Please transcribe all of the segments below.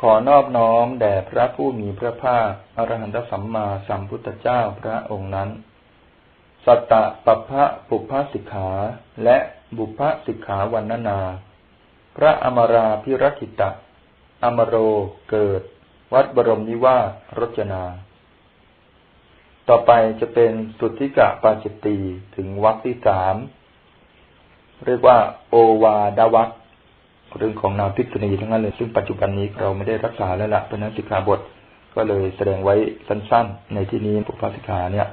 ขอนอบน้อมแด่พระผู้มีพระภาคอรหันตสัมมาสัมพุทธเจ้าพระองค์นั้น สัตตะปพะปุพพสิกขาและบุพพสิกขาวันนานา พระอมราพิรคิตะ อมโรเกิด วัดบรมนิวาสรจนา ต่อไปจะเป็นสุทธิกะปาจิตตีถึงวักที่สาม เรียกว่า โอวาดวัก เรื่องของนามพิกษุณีทั้งนั้นเลย ซึ่งปัจจุบันนี้เราไม่ได้รักษาแล้วละเพราะนั้นสิกขาบทก็เลยแสดงไว้สั้นๆ ในที่นี้ปุพพสิกขาเนี่ย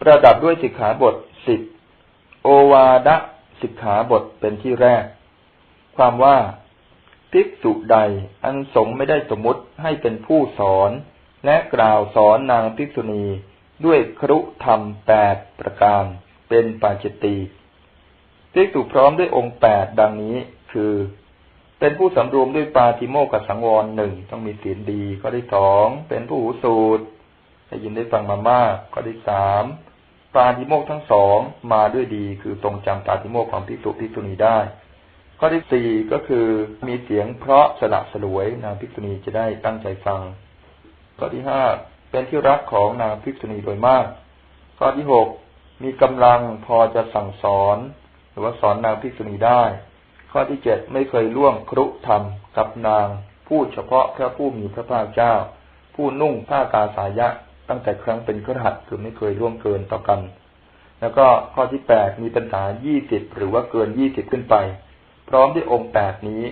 ประดับด้วยสิกขาบทสิบโอวาดะสิกขาบทเป็นที่แรก ความว่าภิกษุใดอันสงไม่ได้สมมติให้เป็นผู้สอน และกล่าวสอนนางภิกษุณีด้วยครุธรรมแปดประการเป็นปาจิตตีภิกษุพร้อมด้วยองค์แปดดังนี้คือ เป็นผู้สำรวมด้วยปาติโมกับสังวรหนึ่งต้องมีศีลดีข้อที่สองเป็นผู้หูสูตรได้ยินได้ฟังมามากข้อที่สามปาติโมกทั้งสองมาด้วยดีคือตรงจำปาติโมกของพิสุพิสุณีได้ ข้อที่สี่ก็คือมีเสียงเพราะสละสลวยนางพิษุณีจะได้ตั้งใจฟัง ข้อที่ห้าเป็นที่รักของนางพิษุณีโดยมาก ข้อที่หกมีกำลังพอจะสั่งสอน หรือว่าสอนนางพิษุณีได้ ข้อที่เจ็ดไม่เคยล่วงครุธรรมกับนาง พูดเฉพาะพระผู้มีพระภาคเจ้า ผู้นุ่งผ้ากาสายะ ตั้งแต่ครั้งเป็นกรหัตคือไม่เคยล่วงเกินต่อกัน แล้วก็ข้อที่แปดมีปัญหายี่สิบหรือว่าเกินยี่สิบขึ้นไป พร้อมด้วยองค์แปดนี้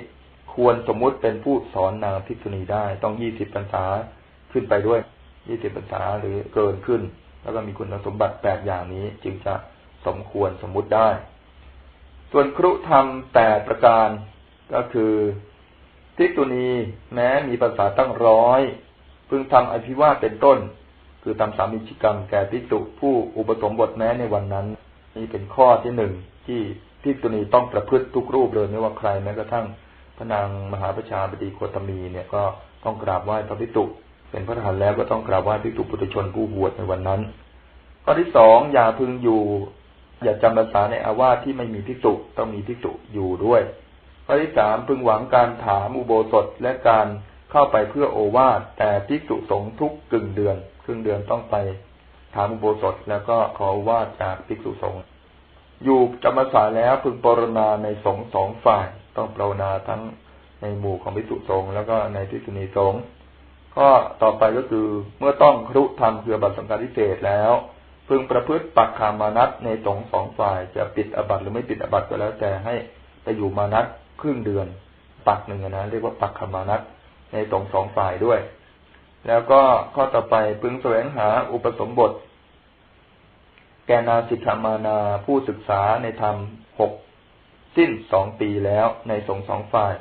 ควรสมมุติเป็นผู้สอนนางพิกษุณีได้ ต้องยี่สิบพรรษาขึ้นไปด้วยยี่สิบพรรษาหรือเกินขึ้น แล้วก็มีคุณสมบัติแปดอย่างนี้จึงจะสมควรสมมุติได้ ส่วนครุธรรมแปดประการก็คือทิตุณีแม้มีภาษาตั้งร้อยพึงทำอภิวาเป็นต้น คือทำสามีจิกรรมแก่พิจุผู้อุปสมบทแม้ในวันนั้น นี่เป็นข้อที่หนึ่งที่พิจุณีต้องประพฤติทุกรูปเลยไม่ว่าใครแม้กระทั่งพระนางมหาประชาบดีโคตมีเนี่ยก็ต้องกราบไหว้พระพิจุเป็นพระทหารแล้วก็ต้องกราบไหว้พิจุปุถุชนผู้บวชในวันนั้น ข้อที่สองอย่าพึงอยู่ อย่าจำภาษาในอาวาสที่ไม่มีภิกษุต้องมีภิกษุอยู่ด้วยข้อที่สามพึงหวังการถามอุโบสถและการเข้าไปเพื่อโอวาทแต่ภิกษุสงฆ์ทุกกึ่งเดือน ครึ่งเดือนต้องไปถามอุโบสถแล้วก็ขอวาดจากภิกษุสงฆ์อยู่จำพรรษาแล้วพึงปรณาในสงฆ์สองฝ่าย ต้องปรณาทั้งในหมู่ของภิกษุสงฆ์แล้วก็ในภิกษุณีสงฆ์ก็ต่อไปก็คือเมื่อต้องครุธรรมคือบัตรสังฆาริเศษแล้ว พึงประพฤติปักขามานัตในสองสองฝ่ายจะปิดอบัตหรือไม่ปิดอบัตก็แล้วแต่ให้ไปอยู่มานัตครึ่งเดือน ปักหนึ่งนะเรียกว่าปักขามานัตในสองสองฝ่ายด้วย แล้วก็ข้อต่อไปพึงแสวงหาอุปสมบท แกนาสิกขามานาผู้ศึกษาในธรรมหกสิ้นสองปีแล้วในสงสองฝ่าย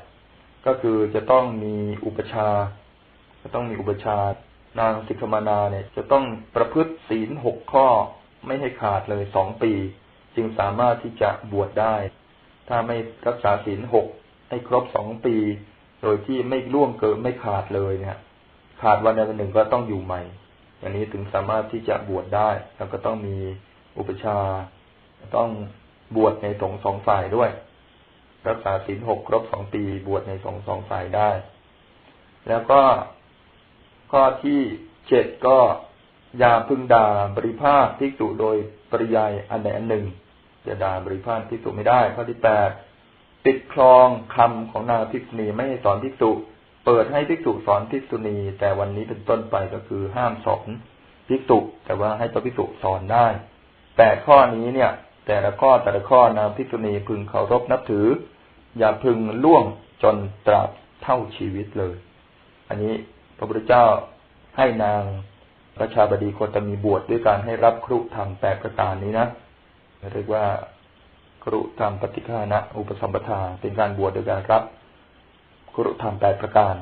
ก็คือจะต้องมีอุปชา จะต้องมีอุปชา นางสิกขมานาเนี่ย จะต้องประพฤติศีลหกข้อไม่ให้ขาดเลยสองปี จึงสามารถที่จะบวชได้ ถ้าไม่รักษาศีลหกให้ครบสองปี โดยที่ไม่ล่วงเกินไม่ขาดเลยเนี่ย ขาดวันใดวันหนึ่งก็ต้องอยู่ใหม่อย่างนี้ถึงสามารถที่จะบวชได้ แล้วก็ต้องมีอุปชา ต้องบวชในสงสองฝ่ายด้วย รักษาศีลหกครบสองปี บวชในสงสองฝ่ายได้ แล้วก็ ข้อที่เจ็ดก็อย่าพึงด่าบริภาคทิกษุโดยปริยายอันใดอันหนึ่งจะด่าบริภาคทิกษุไม่ได้ ข้อที่แปดปิดคลองคำของนางภิกษุณีไม่ให้สอนภิกษุเปิดให้ภิกษุสอนภิกษุณี แต่วันนี้เป็นต้นไปก็คือห้ามสอนภิกษุแต่ว่าให้พระภิกษุสอนได้แปดข้อนี้เนี่ย แต่ละข้อแต่ละข้อนางภิกษุณีพึงเคารพนับถือ อย่าพึงล่วงจนตราบเท่าชีวิตเลย อันนี้ ระพุทธเจ้าให้นางประชาบดีโคตมีบวชดด้วยการให้รับครุธรรมแปดประการนี้นะเรียกว่าครุธรรมปฏิฆานะ อุปสมปทาเป็นการบวชโดยการรับครุธรรมแปดประการ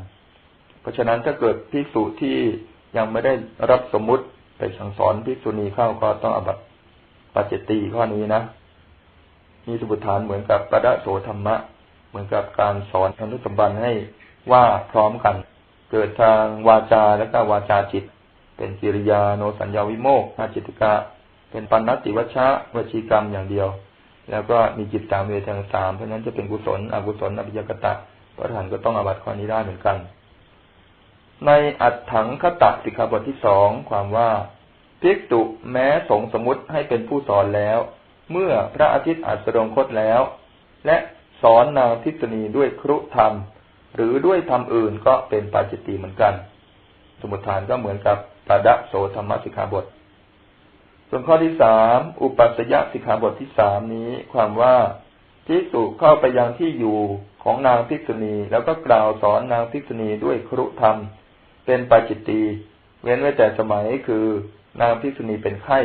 เพราะฉะนั้นถ้าเกิดภิกษุที่ยังไม่ได้รับสมมุติไปสั่งสอนภิกษุณีเข้าก็ต้องอบัตปัจเจตีข้อนี้นะมีสมุทฐานเหมือนกับปะดะโสธรรมะ เหมือนกับการสอนอนุสมบันให้ว่าพร้อมกัน เกิดทางวาจาและก็วาจาจิต เป็นกิริยาโนสัญญาวิโมกนาจิตกะ เป็นปัญนติวัชะวชีกรรมอย่างเดียว แล้วก็มีจิตสามเวทางสามเพราะนั้นจะเป็นกุศลอกุศลอภิยกตะพระทานก็ต้องอาบัติข้อนี้ได้เหมือนกัน ในอัดถังคตะสิกขาบทที่สองความว่าภิกษุแม้สงสมุติให้เป็นผู้สอนแล้ว เมื่อพระอาทิตย์อัสดงคตแล้ว และสอนนางทิศนีด้วยครุธรรม หรือด้วยธรรมอื่นก็เป็นปาจิตติเหมือนกัน สมุทฐานก็เหมือนกับตาดะโสธรรมสิกขาบท ส่วนข้อที่สามอุปัสยสิกขาบทที่สามนี้ ความว่าภิกษุเข้าไปยังที่อยู่ของนางภิกษุณี แล้วก็กล่าวสอนนางภิกษุณีด้วยครุธรรม เป็นปาจิตตีเว้นไว้แต่สมัยคือนางภิกษุณีเป็นไข้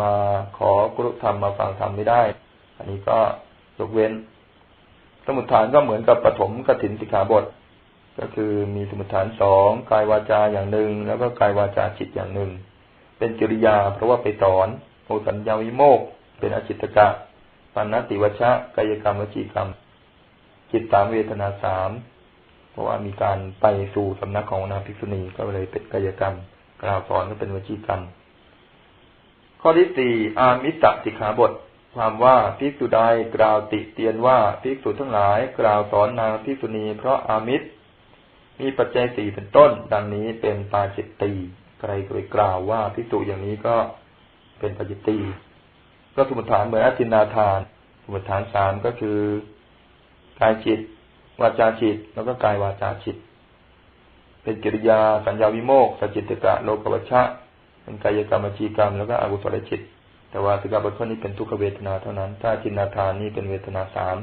มาขอกรุธรรมมาฟังธรรมไม่ได้ อันนี้ก็ยกเว้น สมุทฐานก็เหมือนกับปฐมกถินสิกขาบท ก็คือมีสมุทฐานสองกายวาจาอย่างหนึ่ง แล้วก็กายวาจาจิตอย่างหนึ่ง เป็นกิริยาเพราะว่าไปสอนโอสัญญาวิโมกเป็นอจิตกะปัณติวชะกายกรรมวจีกรรม จิตสามเวทนาสามเพราะว่ามีการไปสู่สำนักของนางภิกษุณีก็เลยเป็นกายกรรม กล่าวสอนก็เป็นวจีกรรม ข้อที่สี่อามิตรสิกขาบท ความว่าภิกษุใดกล่าวติเตียนว่าภิกษุทั้งหลายกล่าวสอนนางภิกษุณีเพราะอามิตร มีปัจจัยสี่เป็นต้น ดังนี้เป็นปาจิตตีใครเคยกล่าวว่าภิกษุอย่างนี้ก็เป็นปาจิตตีก็สมุทฐานเหมือนอธินาทาน สมุทฐานสามก็คือกายจิต วาจาจิต แล้วก็กายวาจาจิต เป็นกิริยาสัญญาวิโมกสจิตกะโลกวัชชะเป็นกายกรรมจีกรรม แล้วก็อกุศลจิต แต่ว่าสิกขาบทข้อนี้เป็นทุกขเวทนาเท่านั้น ถ้าจินนาทานนี่เป็นเวทนาสาม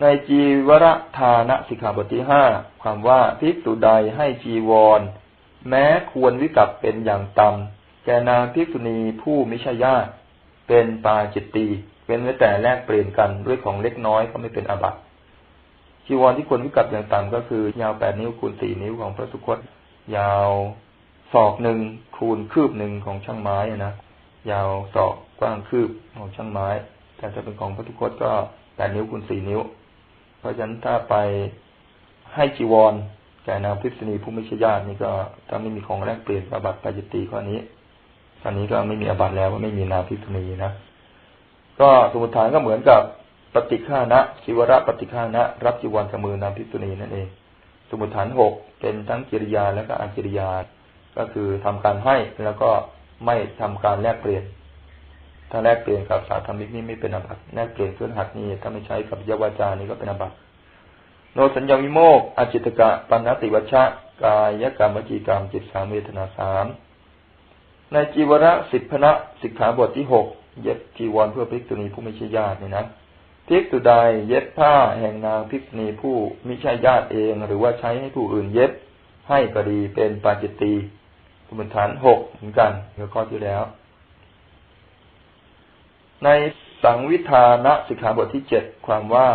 ในจีวรทานะสิกขาบทที่ห้าความว่าภิกษุใดให้จีวร แม้ควรวิกับเป็นอย่างต่ำแกนางภิกษุณีผู้มิชญาตเป็นปาจิตตีเป็นไว้แต่แลกเปลี่ยนกันด้วยของเล็กน้อยก็ไม่เป็นอาบัติจีวรที่ควรวิกัดอย่างต่ำก็คือ ยาวแปดนิ้วคูณสี่นิ้วของพระสุคตยาว ศอกหนึ่งคูณคืบหนึ่งของช่างไม้นะยาวศอกกว้างคืบของช่างไม้ แต่ถ้าเป็นของพระสุกคตก็แปดนิ้วคูณสี่นิ้ว เพราะฉะนั้นถ้าไปให้จีวรแก่นางพิษณีผู้ไม่ใช่ญาตินี่ก็ถ้าไม่มีของแลกเปลี่ยนอาบัติปาจิตตีข้อนี้ตอนนี้ก็ไม่มีอาบัติแล้วว่าไม่มีนางพิษณีนะก็สมุทฐานก็เหมือนกับปฏิฆานะชิวระปฏิฆานะ รับจีวรกับมือนำพิษณีนั่นเอง สมุทฐานหกเป็นทั้งกิริยาและก็อากิริยา ก็คือทำการให้แล้วก็ไม่ทำการแลกเปลี่ยน ถ้าแลกเปลี่ยนกับสาธรรมิกนี่ไม่เป็นอบัตแลกเปลี่ยนเครื่องหัดนี่ถ้าไม่ใช้กับยวาจานี่ก็เป็นอบัตโนสัญญาวิโมกอจิตกะปัญติวัชะกายกรรมวจีกรรมจิตสามเวทนาสามในจีวระสิบพนะสิกขาบทที่หกเย็บจีวรเพื่อภิกษุณีผู้ไม่ใช่ญาตินี่นะภิกษุใดเย็บผ้าแห่งนางภิกษุณีผู้ไมิใช่ญาติเอง หรือว่าใช้ให้ผู้อื่นเย็บให้ก็ดีเป็นปาจิตตี สมุทฐานหกเหมือนกันเมื่อข้อที่แล้ว ในสังวิธานะสิกขาบทที่เจ็ดความว่า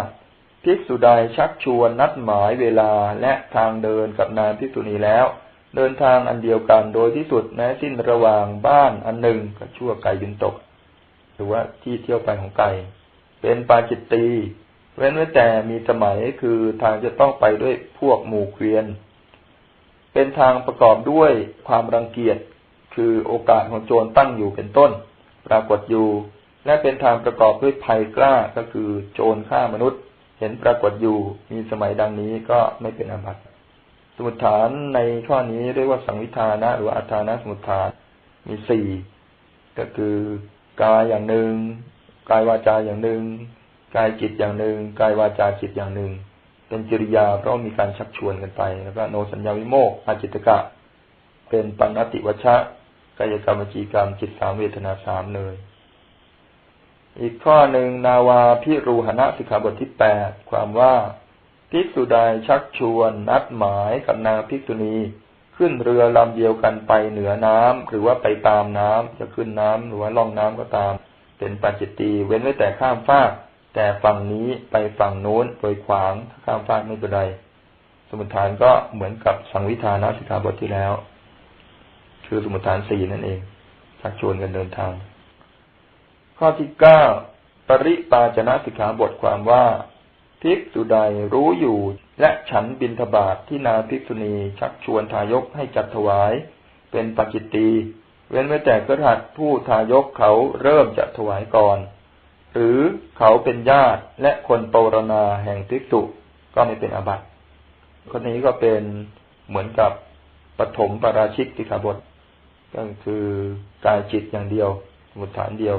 ภิกษุใดชักชวนนัดหมายเวลาและทางเดินกับนางภิกษุณีแล้ว เดินทางอันเดียวกันโดยที่สุดแม้สิ้นระหว่างบ้านอันหนึ่งก็ชั่วไก่ยินตก หรือว่าที่เที่ยวไปของไก่ เป็นปาจิตตีเว้นไว้แต่มีสมัยคือทางจะต้องไปด้วยพวกหมู่เกวียน เป็นทางประกอบด้วยความรังเกียจคือโอกาสของโจรตั้งอยู่เป็นต้น ปรากฏอยู่ และเป็นทางประกอบด้วยภัยกล้าก็คือโจรฆ่ามนุษย์ เห็นปรากฏอยู่มีสมัยดังนี้ก็ไม่เป็นอาบัติสมุทฐานในข้อนี้เรียกว่าสังวิธานะ หรืออัฏานะสมุทฐานมีสี่ก็คือกายอย่างหนึ่งกายวาจาอย่างหนึ่งกายจิตอย่างหนึ่งกายวาจาจิตอย่างหนึ่ง เป็นจริยาเพราะมีการชักชวนกันไป แล้วก็โนสัญญาวิโมกอาจิตกะ เป็นปัญติวัชชะกายกรรมจีกรรมจิตสามเวทนาสามเลย อีกข้อหนึ่งนาวาพิรูหณะสิกขาบทที่แปดความว่าภิกษุใดชักชวนนัดหมายกับนางภิกษุณี ขึ้นเรือลำเดียวกันไปเหนือน้ำหรือว่าไปตามน้ำจะขึ้นน้ำหรือว่าล่องน้ำก็ตาม เป็นปัจจิตีเว้นไว้แต่ข้ามฟาก แต่ฝั่งนี้ไปฝั่งโน้นโดยขวางถ้าข้ามฟากไม่เป็นไร สมุทฐานก็เหมือนกับสังวิธานะสิกขาบทที่แล้ว คือสมุทฐานสี่นั่นเองชักชวนกันเดินทาง ข้อที่เก้าปริปาจนะสิกขาบทความว่าภิกษุใดรู้อยู่และฉันบินทบาทที่นาภิกษุณีชักชวนทายกให้จัดถวาย เป็นปัจจิตีเว้นไว้แต่กระหัดผู้ทายกเขาเริ่มจะถวายก่อน หรือเขาเป็นญาติและคนปรณาแห่งภิกษุก็ไม่เป็นอาบัติคนนี้ก็เป็นเหมือนกับปฐมปราชิกสิขาบทก็คือกายจิตอย่างเดียว สมุทฐานเดียว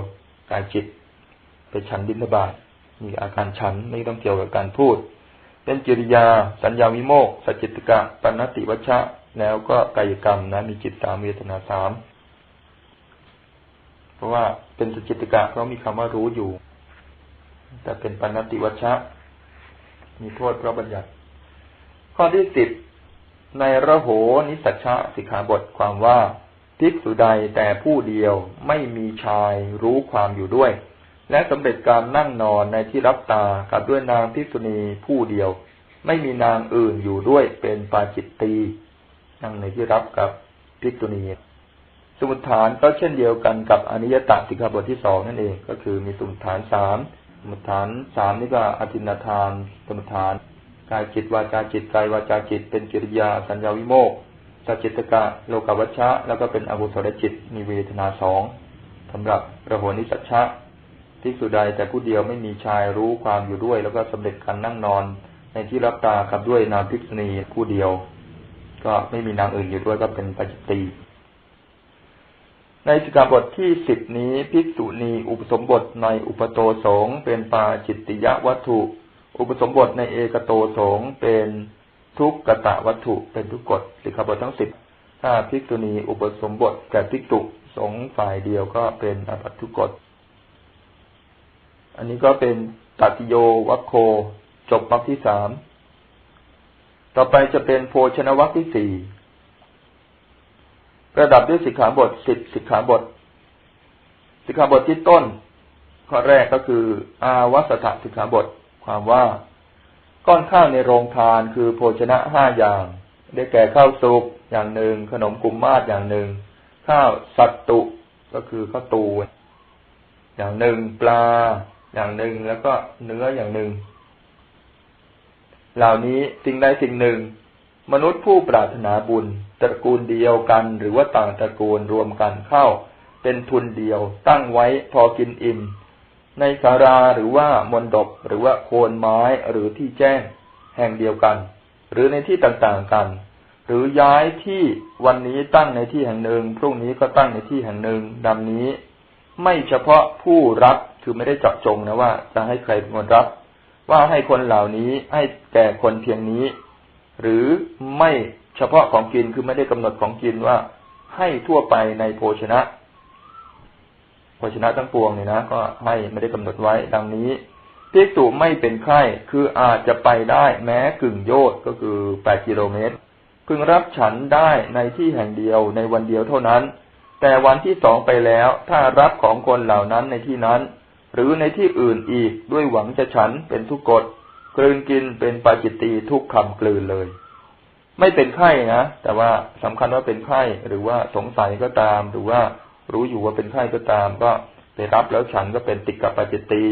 กายจิต ไปฉันบิณฑบาตมีอาการฉันไม่ต้องเกี่ยวกับการพูด เป็นจิริยา สัญญาวิโมกสจิตกะปณติวัชชะ แล้วก็กายกรรมนะมีจิตสามเวทนาสาม ราะว่าเป็นสัจจิตกะเพราะมีคำว่ารู้อยู่ แต่เป็นปณติวัชชะ มีโทษเพราะบัญญัติ ข้อที่สิบในระโหนิสัชชะสิกขาบทความว่าภิกษุใดแต่ผู้เดียวไม่มีชายรู้ความอยู่ด้วย และสำเร็จการนั่งนอนในที่รับตากับด้วยนางภิกษุณีผู้เดียว ไม่มีนางอื่นอยู่ด้วยเป็นปาจิตตีนั่งในที่รับกับภิกษุณี สมุทฐานก็เช่นเดียวกันกับอนิยตสิกขาบทที่สองนั่นเองก็คือมีสมุทฐานสามสมุทฐานสามนี่ก็อธินาทาน สมุทฐานกายจิตวาจาจิตกายวาจาจิต เป็นกิริยาสัญญาวิโมกสัจจิตกะโลกวัชชะ แล้วก็เป็นอกุศลจิตมีเวทนาสองสำหรับระหนิสัชชะที่สุดใดแต่ผู้เดียวไม่มีชายรู้ความอยู่ด้วย แล้วก็สำเร็จการนั่งนอน ในที่รับตากับด้วยนามภิกษุณีผู้เดียว ก็ไม่มีนางอื่นอยู่ด้วยก็เป็นปัจจิตี ในสิกขาบทที่สิบนี้ภิกษุณีอุปสมบทในอุปโตสงเป็นปาจิตติยวัตถุ อุปสมบทในเอกโตสงเป็นทุกกะตะวัตถุเป็นทุกกฎสิกขาบททั้งสิบถ้าภิกษุณีอุปสมบทแก่ภิกษุสงฝ่ายเดียวก็เป็นอภัตทุกกฎอันนี้ก็เป็นตัติโยวัคโค จบวรรคที่สามต่อไปจะเป็นโภชนวรรคที่สี่ ประดับด้วยสิกขาบทสิบสิกขาบท สิกขาบทที่ต้น ข้อแรกก็คือ อาวัสถสิกขาบท ความว่า ก้อนข้าวในโรงทานคือโภชนะห้าอย่าง ได้แก่ข้าวสุกอย่างหนึ่ง ขนมกุมมาศอย่างหนึ่ง ข้าวสัตตุก็คือข้าวตูอย่างหนึ่งปลา อย่างหนึ่งแล้วก็เนื้ออย่างหนึ่ง เหล่านี้สิ่งใดสิ่งหนึ่ง มนุษย์ผู้ปรารถนาบุญ ตระกูลเดียวกันหรือว่าต่างตระกูลรวมกันเข้า เป็นทุนเดียวตั้งไว้พอกินอิ่ม ในสาราหรือว่ามนดบหรือว่าโคนไม้หรือที่แจ้ง แห่งเดียวกัน หรือในที่ต่างๆกัน หรือย้ายที่วันนี้ตั้งในที่แห่งหนึ่ง พรุ่งนี้ก็ตั้งในที่แห่งหนึ่งดังนี้ ไม่เฉพาะผู้รับคือไม่ได้เจาะจงนะว่า จะให้ใครเป็นคนรับ ว่าให้คนเหล่านี้ให้แก่คนเพียงนี้ หรือไม่เฉพาะของกินคือไม่ได้กำหนดของกินว่าให้ทั่วไปในโภชนะ โภชนะทั้งปวงเนี่ยนะ ก็ให้ไม่ได้กำหนดไว้ดังนี้ภิกษุไม่เป็นไข้คืออาจจะไปได้แม้กึ่งโยชก็คือแปดกิโลเมตรพึงรับฉันได้ในที่แห่งเดียวในวันเดียวเท่านั้น แต่วันที่สองไปแล้วถ้ารับของคนเหล่านั้นในที่นั้น หรือในที่อื่นอีกด้วยหวังจะฉันเป็นทุกกฎ กลืนกินเป็นปาจิตตีทุกคำกลืนเลย ไม่เป็นไข้นะแต่ว่าสำคัญว่าเป็นไข้หรือว่าสงสัยก็ตาม หรือว่ารู้อยู่ว่าเป็นไข้ก็ตาม ก็ไปรับแล้วฉันก็เป็นติกกับปาจิตตี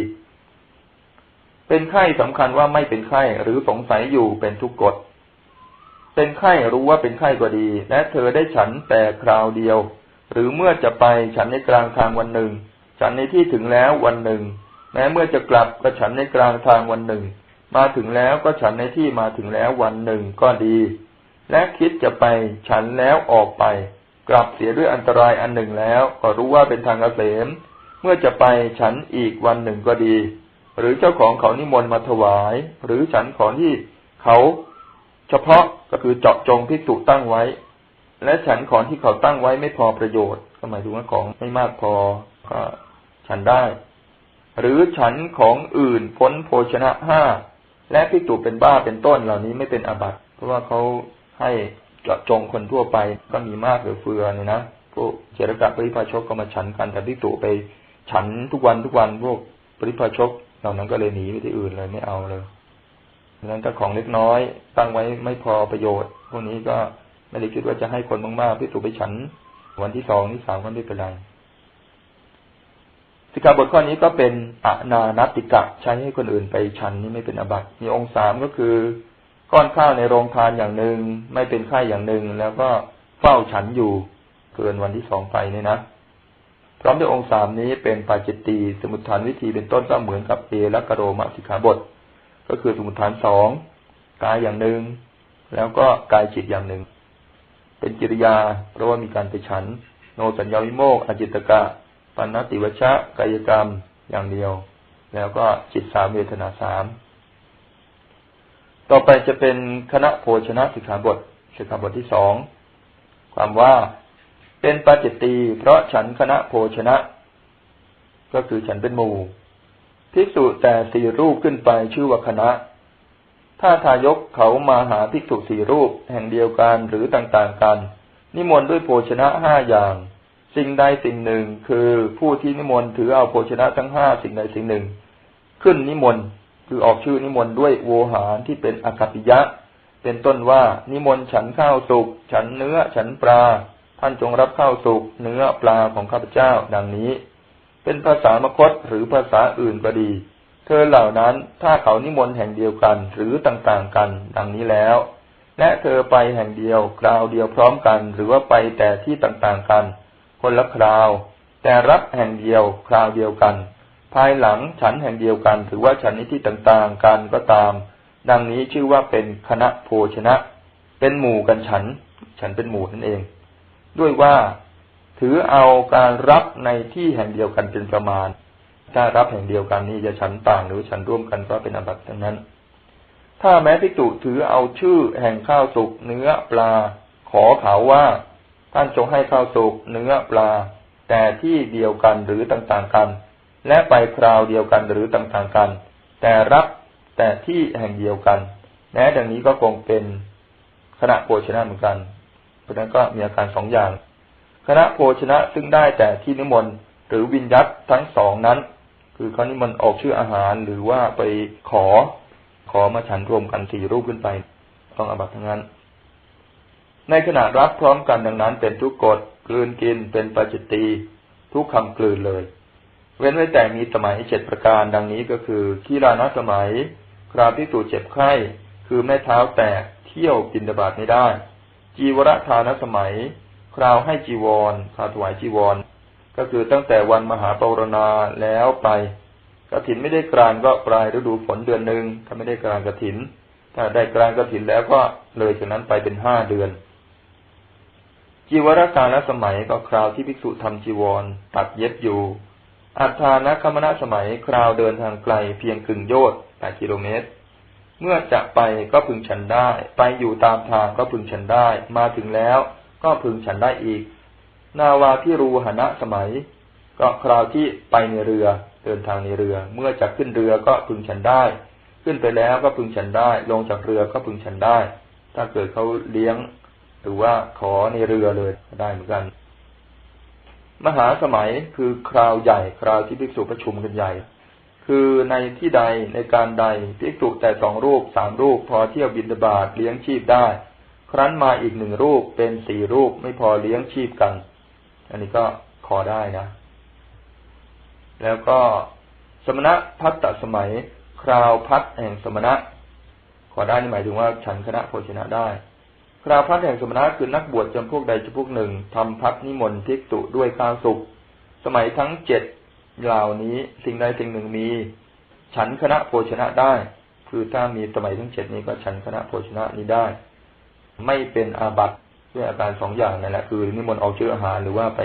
เป็นไข้สำคัญว่าไม่เป็นไข้หรือสงสัยอยู่เป็นทุกกฎเป็นไข้รู้ว่าเป็นไข้ก็ดี และเธอได้ฉันแต่คราวเดียว หรือเมื่อจะไปฉันในกลางทางวันหนึ่ง ฉันในที่ถึงแล้ววันหนึ่ง แม้เมื่อจะกลับก็ฉันในกลางทางวันหนึ่ง มาถึงแล้วก็ฉันในที่มาถึงแล้ววันหนึ่งก็ดี และคิดจะไปฉันแล้วออกไป กลับเสียด้วยอันตรายอันหนึ่งแล้ว ก็รู้ว่าเป็นทางเกษม เมื่อจะไปฉันอีกวันหนึ่งก็ดี หรือเจ้าของเขานิมนต์มาถวาย หรือฉันของที่เขาเฉพาะก็คือเจาะจงพิสุตั้งไว้ และฉันของที่เขาตั้งไว้ไม่พอประโยชน์ก็หมายถึงว่าของไม่มากพอก็ฉันได้ หรือฉันของอื่นพ้นโภชนะห้า และพิจุเป็นบ้าเป็นต้นเหล่านี้ไม่เป็นอาบัติ เพราะว่าเขาให้เจาะจงคนทั่วไปก็มีมากหรือเฟือเนี่ยนะพวกเจรกะปริพาชกก็มาฉันกันแต่พิตุไปฉันทุกวันทุกวันพวกปริพาชกเหล่านั้นก็เลยหนีไปที่อื่นเลยไม่เอาเลยดังนั้นถ้าของเล็กน้อยตั้งไว้ไม่พอประโยชน์ พวกนี้ก็ไม่ได้คิดว่าจะให้คนมากๆพิตุไปฉัน วันที่สองที่สามก็ไม่เป็นไร สิกขาบทข้อนี้ก็เป็นอนานัติกะใช้ให้คนอื่นไปฉันนี่ไม่เป็นอบัติมีองค์สามก็คือ ก้อนข้าวในโรงทานอย่างหนึ่งไม่เป็นไข้อย่างหนึ่ง แล้วก็เฝ้าฉันอยู่เกินวันที่สองไปเนี่ยนะพร้อมด้วยองค์สามนี้เป็นปาจิตตีสมุทฐานวิธีเป็นต้นก็เหมือนกับเอและกโรมสิกขาบท ก็คือสมุทฐานสองกายอย่างหนึ่งแล้วก็กายจิตอย่างหนึ่ง เป็นกิริยาเพราะว่ามีการไปฉัน โนสัญญาวิโมกอจิตกะ ปัณติวชะกายกรรมอย่างเดียว แล้วก็จิตสามเวทนาสามต่อไปจะเป็นคณะโภชนะสิกขาบทสิกขาบทที่สองความว่าเป็นปัจจิตีเพราะฉันคณะโภชนะ ก็คือฉันเป็นหมู่ภิกษุแต่สี่รูปขึ้นไปชื่อว่าคณะ ถ้าทายกเขามาหาภิกษุสี่รูปแห่งเดียวกันหรือต่างๆกัน นิมนต์ด้วยโภชนะห้าอย่าง สิ่งใดสิ่งหนึ่งคือผู้ที่นิมนต์ถือเอาโภชนะทั้งห้าสิ่งใดสิ่งหนึ่ง ขึ้นนิมนต์คือออกชื่อนิมนต์ด้วยโวหารที่เป็นอกัปิยะ เป็นต้นว่านิมนต์ฉันข้าวสุกฉันเนื้อฉันปลา ท่านจงรับข้าวสุกเนื้อปลาของข้าพเจ้าดังนี้ เป็นภาษามคตหรือภาษาอื่นก็ดี เธอเหล่านั้นถ้าเขานิมนต์แห่งเดียวกันหรือต่างๆกัน ดังนี้แล้ว และเธอไปแห่งเดียวคราวเดียวพร้อมกัน หรือว่าไปแต่ที่ต่างๆกัน คนละคราว แต่รับแห่งเดียวคราวเดียวกัน ภายหลังฉันแห่งเดียวกัน ถือว่าฉันนี้ที่ต่างๆกันก็ตาม ดังนี้ชื่อว่าเป็นคณะโภชนะ เป็นหมู่กันฉัน ฉันเป็นหมู่นั่นเอง ด้วยว่าถือเอาการรับในที่แห่งเดียวกันเป็นประมาณ ถ้ารับแห่งเดียวกันนี้จะฉันต่างหรือฉันร่วมกันก็เป็นอบัติทั้งนั้น ถ้าแม้พิจุถือเอาชื่อแห่งข้าวสุกเนื้อปลา ขอเขาว่า ท่านจงให้ข้าวสุกเนื้อปลา แต่ที่เดียวกันหรือต่างๆกัน และไปคราวเดียวกันหรือต่างๆกัน แต่รับแต่ที่แห่งเดียวกันแม้ดังนี้ก็คงเป็นคณะโภชนะเหมือนกัน เพราะนั้นก็มีอาการสองอย่าง คณะโภชนะซึ่งได้แต่ที่นิมนต์หรือวินยัตทั้งสองนั้น คือเขานิมนต์ออกชื่ออาหารหรือว่าไปขอขอมาฉันรวมกันสี่รูปขึ้นไป ต้องอบัตทั้งนั้น ในขณะรับพร้อมกันดังนั้น เป็นทุกกฎกลืนกินเป็นปัจจิตีทุกคำกลืนเลย เว้นไว้แต่มีสมัยเจ็ดประการดังนี้ก็คือขีลานสมัย คราพิสูจเจ็บไข้คือแม่เท้าแตกเที่ยวกินบาตไม่ได้ จีวรทานสมัย คราวให้จีวรคราวถวายจีวร ก็คือตั้งแต่วันมหาปรณาแล้วไปกระถินไม่ได้กลางก็ปลายฤดูฝนเดือนหนึ่งถ้าไม่ได้กลางกระถิน ถ้าได้กลางกระถินแล้วก็เลยจากนั้นไปเป็นห้าเดือน จีวรการสมัยก็คราวที่ภิกษุทำจีวร ตัดเย็บอยู่ อัฏฐานคมณะสมัยคราวเดินทางไกลเพียงครึ่งโยชน์แปดกิโลเมตร เมื่อจะไปก็พึงฉันได้ ไปอยู่ตามทางก็พึงฉันได้ มาถึงแล้วก็พึงฉันได้อีก นาวาที่รูหณะสมัย ก็คราวที่ไปในเรือเดินทางในเรือ เมื่อจะขึ้นเรือก็พึงฉันได้ ขึ้นไปแล้วก็พึงฉันได้ ลงจากเรือก็พึงฉันได้ ถ้าเกิดเขาเลี้ยง หรือว่าขอในเรือเลยได้เหมือนกัน มหาสมัยคือคราวใหญ่คราวที่ภิกษุประชุมกันใหญ่ คือในที่ใดในการใดภิกษุแต่สองรูปสามรูปพอเที่ยวบินบาตเลี้ยงชีพได้ ครั้นมาอีกหนึ่งรูปเป็นสี่รูปไม่พอเลี้ยงชีพกัน อันนี้ก็ขอได้นะ แล้วก็สมณะพัตตสมัย คราวพัดแห่งสมณะ ขอได้นี่หมายถึงว่าฉันคณะโภชนะได้ คราวพัดแห่งสมณะคือนักบวชจำพวกใดจำพวกหนึ่งทำพัดนิมนต์ภิกษุด้วยข้าวสุก สมัยทั้งเจ็ดเหล่านี้สิ่งใดสิ่งหนึ่งมี ฉันคณะโภชนะได้ คือถ้ามีสมัยทั้งเจ็ดนี้ก็ฉันคณะโภชนะนี้ได้ ไม่เป็นอาบัติด้วยอาการสองอย่างนั่นแหละคือนิมนต์เอาเชื่ออาหารหรือว่าไป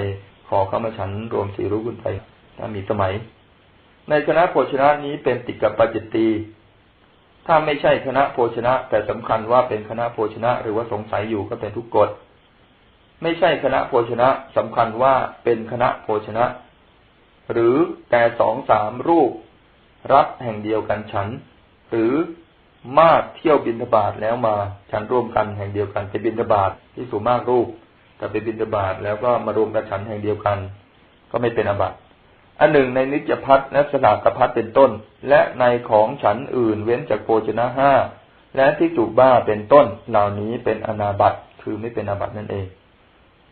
ขอเข้ามาฉันรวมสี่รูปขึ้นไปถ้ามีสมัย ในคณะโภชนะนี้เป็นติกับปัจจิตี ถ้าไม่ใช่คณะโภชนะ แต่สำคัญว่าเป็นคณะโภชนะ หรือว่าสงสัยอยู่ก็เป็นทุกกฎ ไม่ใช่คณะโภชนะสำคัญว่าเป็นคณะโภชนะ หรือแต่สองสามรูป รับแห่งเดียวกันฉัน หรือมากเที่ยวบินทบาทแล้วมาฉันร่วมกันแห่งเดียวกันไปบินทบาทที่สูงมากรูป แต่ไปบินทบาทแล้วก็มารวมกันฉันแห่งเดียวกัน ก็ไม่เป็นอบัติ อันหนึ่งในนิจพัทและสลากพัทเป็นต้น และในของฉันอื่นเว้นจากโภชนะห้าและที่จูบ้าเป็นต้น เหล่านี้เป็นอนาบัตคือไม่เป็นอาบัตนั่นเอง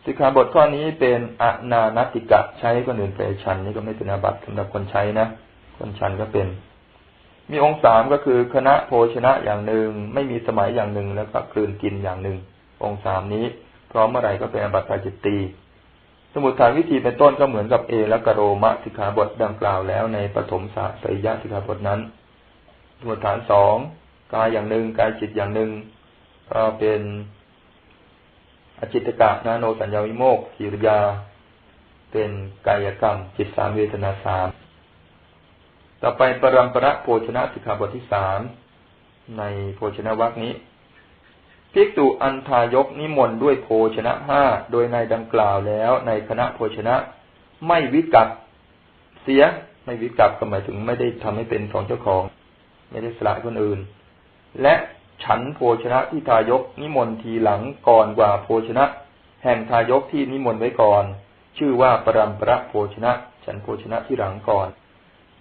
สิกขาบทข้อนี้เป็นอนานติกะใช้คนอื่นไปฉันนี่ก็ไม่เป็นอาบัตสำหรับคนใช้นะคนฉันก็เป็น มีองค์สามก็คือคณะโภชนะอย่างหนึ่ง ไม่มีสมัยอย่างหนึ่งแล้วก็กลืนกินอย่างหนึ่ง องค์สามนี้พร้อมเมื่อไรก็เป็นอาบัติปาจิตตี สมุทฐานวิธีเป็นต้นก็เหมือนกับเอและกโรมะสิกขาบทดังกล่าวแล้วในปฐมสาสยยะสิกขาบทนั้น สมุทฐานสองกายอย่างหนึ่งกายจิตอย่างหนึ่งก็เป็นอจิตกะนาโนสัญญาวิโมกกิริยา เป็นกายกรรม จิตสามเวทนาสามต่อไปปรัมประโภชนะสิกขาบทที่สามในโภชนะวักนี้ ภิกษุอันทายกนิมนต์ด้วยโภชนะห้าโดยในดังกล่าวแล้วในคณะโภชนะ ไม่วิกัดเสียไม่วิกัดก็หมายถึงไม่ได้ทำให้เป็นของเจ้าของ ไม่ได้สละคนอื่น และฉันโภชนะที่ทายกนิมนต์ทีหลังก่อนกว่าโภชนะ แห่งทายกที่นิมนต์ไว้ก่อน ชื่อว่าปรัมประโภชนะ ฉันโภชนะที่หลังก่อน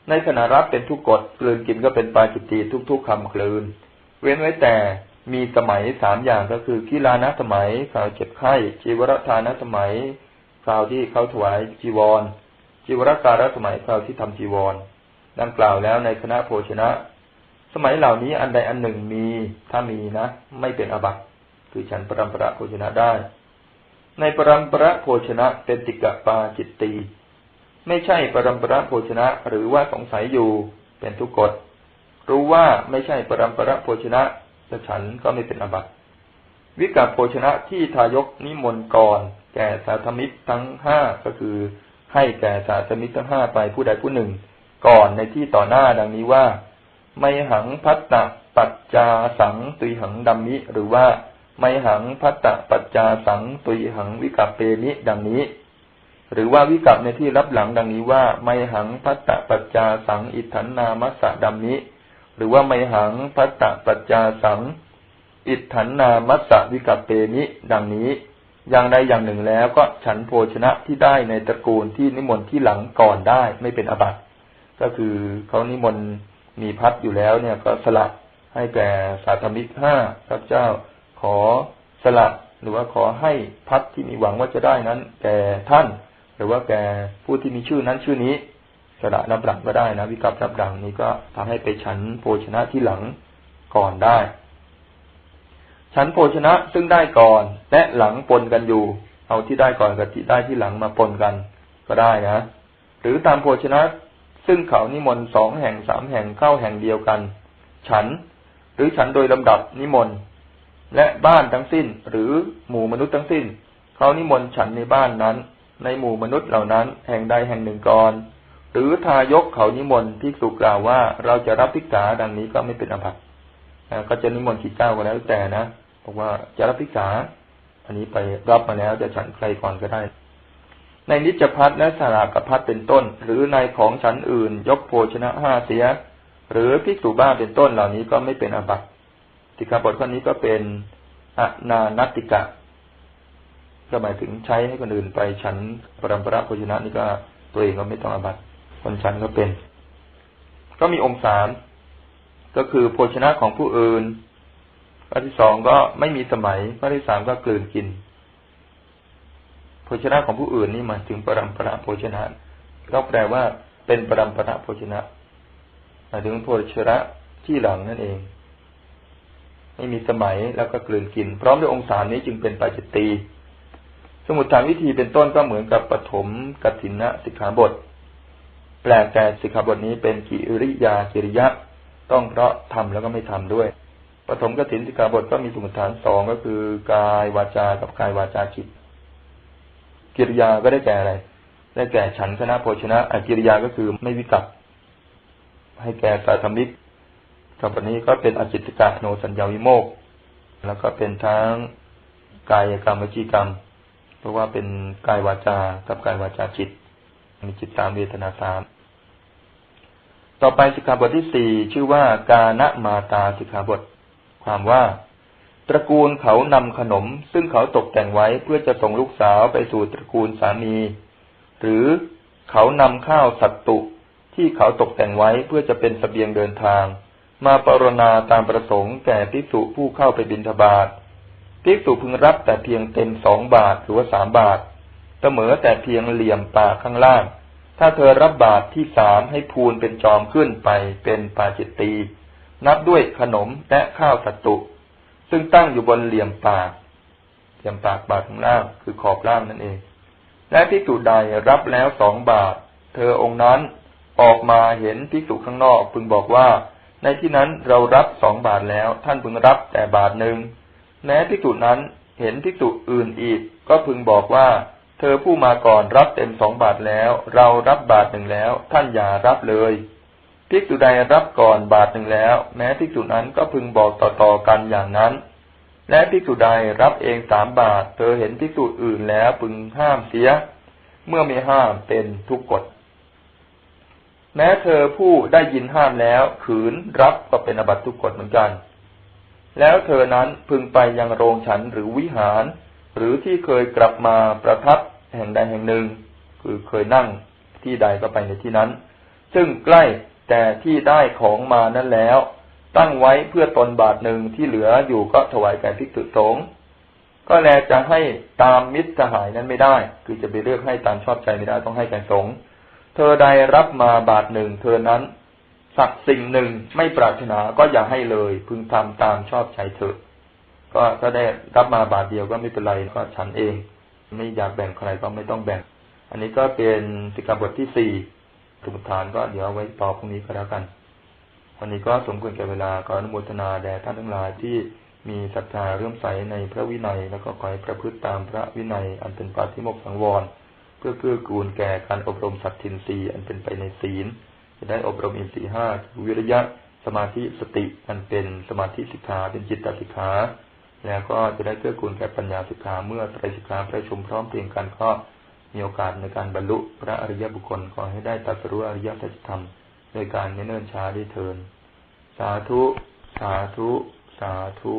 ในขณะรับเป็นทุกกฎกลืนกินก็เป็นปาจิตตีทุกๆคำกลืน เว้นไว้แต่ มีสมัยสามอย่างก็คือกีฬานะสมัยข่าวเจ็บไข้จีวรทานสมัยข่าวที่เขาถวายจีวร จีวรการสมัยข่าวที่ทำจีวร ดังกล่าวแล้วในคณะโภชนะ สมัยเหล่านี้อันใดอันหนึ่งมีถ้ามีนะ ไม่เป็นอบัตคือฉันปรำประโภชนะได้ ในปรำประโภชนะเป็นติกะปาจิตตีไม่ใช่ปรำประโภชนะหรือว่าสงสัยอยู่เป็นทุกกฎรู้ว่าไม่ใช่ปรำประโภชนะ จะฉันก็ไม่เป็นอบัตวิกาโภชนะที่ทายกนิมนต์ก่อน แก่สาธมิตรทั้งห้าก็คือ ให้แก่สาธมิตรทั้งห้าไปผู้ใดผู้หนึ่ง ก่อนในที่ต่อหน้าดังนี้ว่า ไม่หังพัตตะปัจจาสังตุยหังดัมมิ หรือว่า ไม่หังพัตตะปัจจาสังตุยหังวิกัปเปนิดังนี้ หรือว่าวิกัปในที่รับหลังดังนี้ว่า ไม่หังพัตตะปัจจาสังอิทันนามัสสะดัมมิ หรือว่าไมหังพัตตปัจจาสัง อิทธันนามัสสวิกัปเปนิ ดังนี้ อย่างใดอย่างหนึ่งแล้วก็ฉันโภชนะที่ได้ในตระกูลที่นิมนต์ที่หลังก่อนได้ไม่เป็นอบัตก็คือเขานิมนต์มีพัดอยู่แล้วเนี่ยก็สละให้แก่สาธมิกห้าพระเจ้าขอสละหรือว่าขอให้พัดที่มีหวังว่าจะได้นั้น แก่ท่าน หรือว่าแก่ผู้ที่มีชื่อนั้นชื่อนี้ สละรับหลังก็ได้นะ วิกัปรับหลังนี้ก็ทำให้ไปฉันโภชนะที่หลังก่อนได้ ฉันโภชนะซึ่งได้ก่อน และหลังปนกันอยู่ เอาที่ได้ก่อนกับที่ได้ที่หลังมาปนกันก็ได้นะ หรือตามโภชนะซึ่งเขานิมนต์สองแห่งสามแห่งเข้าแห่งเดียวกัน ฉัน หรือฉันโดยลำดับนิมนต์และบ้านทั้งสิ้น หรือหมู่มนุษย์ทั้งสิ้น เขานิมนต์ฉันในบ้านนั้น ในหมู่มนุษย์เหล่านั้น แห่งใดแห่งหนึ่งก่อน หรือทายกเขานิมนต์ภิกษุกล่าวว่า เราจะรับภิกษาดังนี้ก็ไม่เป็นอภัตก็จะนิมนต์กี่เจ้าก็แล้วแต่นะบอกว่าจะรับภิกษา อันนี้ไปรับมาแล้วจะฉันใครก่อนก็ได้ ในนิจพัทและสารกพัทเป็นต้น หรือในของฉันอื่น ยกโภชนะห้าเสีย หรือภิกษุบ้าเป็นต้นเหล่านี้ก็ไม่เป็นอภัตติกาบทข้อนี้ก็เป็นอนานติกะก็หมายถึงใช้ให้คนอื่นไปฉันปรำประโภชนะนี่ก็ตัวเองก็ไม่ต้องอบัต คนชั้นก็เป็น ก็มีองค์สามก็คือโภชนะของผู้อื่นข้อที่สองก็ไม่มีสมัยข้อที่สามก็กลืนกินโภชนะของผู้อื่นนี่หมายถึงปรัมปราโภชนะ ก็แปลว่าเป็นปรัมปราโภชนะหมายถึงโภชนะที่หลังนั่นเอง ไม่มีสมัยแล้วก็กลืนกิน พร้อมด้วยองค์สานี้จึงเป็นปัจจิตีสมุทฐานวิธีเป็นต้นก็เหมือนกับปฐมกัตินะสิกขาบท แปลแต่สิกขาบทนี้เป็นกิริยากิริยะ ต้องเพราะทำแล้วก็ไม่ทำด้วยปฐมกถินสิกขาบทก็มีสมุทฐานสองก็คือกายวาจากับกายวาจาจิต กิริยาก็ได้แก่อะไร ได้แก่ฉันคณะโภชนะอกิริยาก็คือไม่วิกัปให้แก่สาธมิกกับอันนี้ก็เป็นอจิตกะโนสัญญาวิโมกแล้วก็เป็นทั้งกายกรรมวิจีกรรม เพราะว่าเป็นกายวาจากับกายวาจาจิต มีจิตสามเวทนาสาม ต่อไปสิกขาบทที่สี่ชื่อว่ากาณมาตาสิกขาบท ความว่า ตระกูลเขานำขนม ซึ่งเขาตกแต่งไว้เพื่อจะส่งลูกสาวไปสู่ตระกูลสามี หรือเขานำข้าวสัตตุที่เขาตกแต่งไว้เพื่อจะเป็นสเสบียงเดินทาง มาปรณาตามประสงค์แก่ภิกษุผู้เข้าไปบิณฑบาตภิกษุพึงรับแต่เพียงเต็มสองบาทหรือว่าสามบาท เสมอแต่เพียงเหลี่ยมปากข้างล่าง ถ้าเธอรับบาตรที่สามให้พูนเป็นจอมขึ้นไปเป็นปาจิตตีนับด้วยขนมและข้าวสัตตุ ซึ่งตั้งอยู่บนเหลี่ยมปาก เหลี่ยมปากบาทข้างล่างคือขอบล่างนั่นเอง และพิจุใดรับแล้วสองบาท เธอองค์นั้นออกมาเห็นพิจุข้างนอกพึงบอกว่า ในที่นั้นเรารับสองบาทแล้ว ท่านพึงรับแต่บาทหนึ่งแม้ภิกษุนั้นเห็นภิกษุอื่นอีกก็พึงบอกว่า ธอผู้มาก่อนรับเต็มสองบาทแล้ว เรารับบาทหนึ่งแล้ว ท่านอย่ารับเลยภิกษุใดรับก่อนบาทหนึ่งแล้ว แม้ภิกษุนั้นก็พึงบอกต่อๆกันอย่างนั้น และภิกษุใดรับเองสามบาท เธอเห็นภิกษุอื่นแล้วพึงห้ามเสีย เมื่อไม่ห้ามเป็นทุกกฎ แม้เธอผู้ได้ยินห้ามแล้ว ขืนรับก็เป็นอบัตทุกกฎเหมือนกัน แล้วเธอนั้นพึงไปยังโรงฉันหรือวิหาร หรือที่เคยกลับมาประทับ แห่งใดแห่งหนึ่ง คือเคยนั่งที่ใดก็ไปในที่นั้น ซึ่งใกล้แต่ที่ได้ของมานั้นแล้ว ตั้งไว้เพื่อตนบาทหนึ่งที่เหลืออยู่ก็ถวายแก่ภิกษุสงฆ์ก็แลจะให้ตามมิตรสหายนั้นไม่ได้ คือจะไปเลือกให้ตามชอบใจไม่ได้ต้องให้แก่สงฆ์เธอใดรับมาบาทหนึ่งเธอนั้น สักสิ่งหนึ่งไม่ปรารถนาก็อย่าให้เลย พึงทำตามชอบใจเธอก็ถ้าได้รับมาบาทเดียวก็ไม่เป็นไรก็ฉันเอง ไม่อยากแบ่งใครก็ไม่ต้องแบ่ง อันนี้ก็เป็นสิกขาบทที่สี่สมุทฐานก็เดี๋ยวไว้ต่อพรุ่งนี้ก็แล้วกัน วันนี้ก็สมควรแก่เวลาขออนุโมทนาแด่ท่านทั้งหลายที่มีศรัทธาเรื่มใสในพระวินัย แล้วก็ขอให้ประพฤติตามพระวินัย อันเป็นปาฏิโมกข์สังวรพื่อเกื้อกูลแก่การอบรมสัตทินรีอันเป็นไปในศีล จะได้อบรมอินทรีห้าวิริยะ สมาธิสติ อันเป็นสมาธิสิกขาเป็นจิตตสิกขา แล้วก็จะได้เกื้อกูลแก่ปัญญาสิกขาเมื่อไตรสิกขาประชุมพร้อมเพรียงกันก็มีโอกาสในการบรรลุพระอริยบุคคลขอให้ได้ตัดรู้อริยสัจธรรมโดยการเนิ่นช้าได้เทิน สาธุ สาธุ สาธุ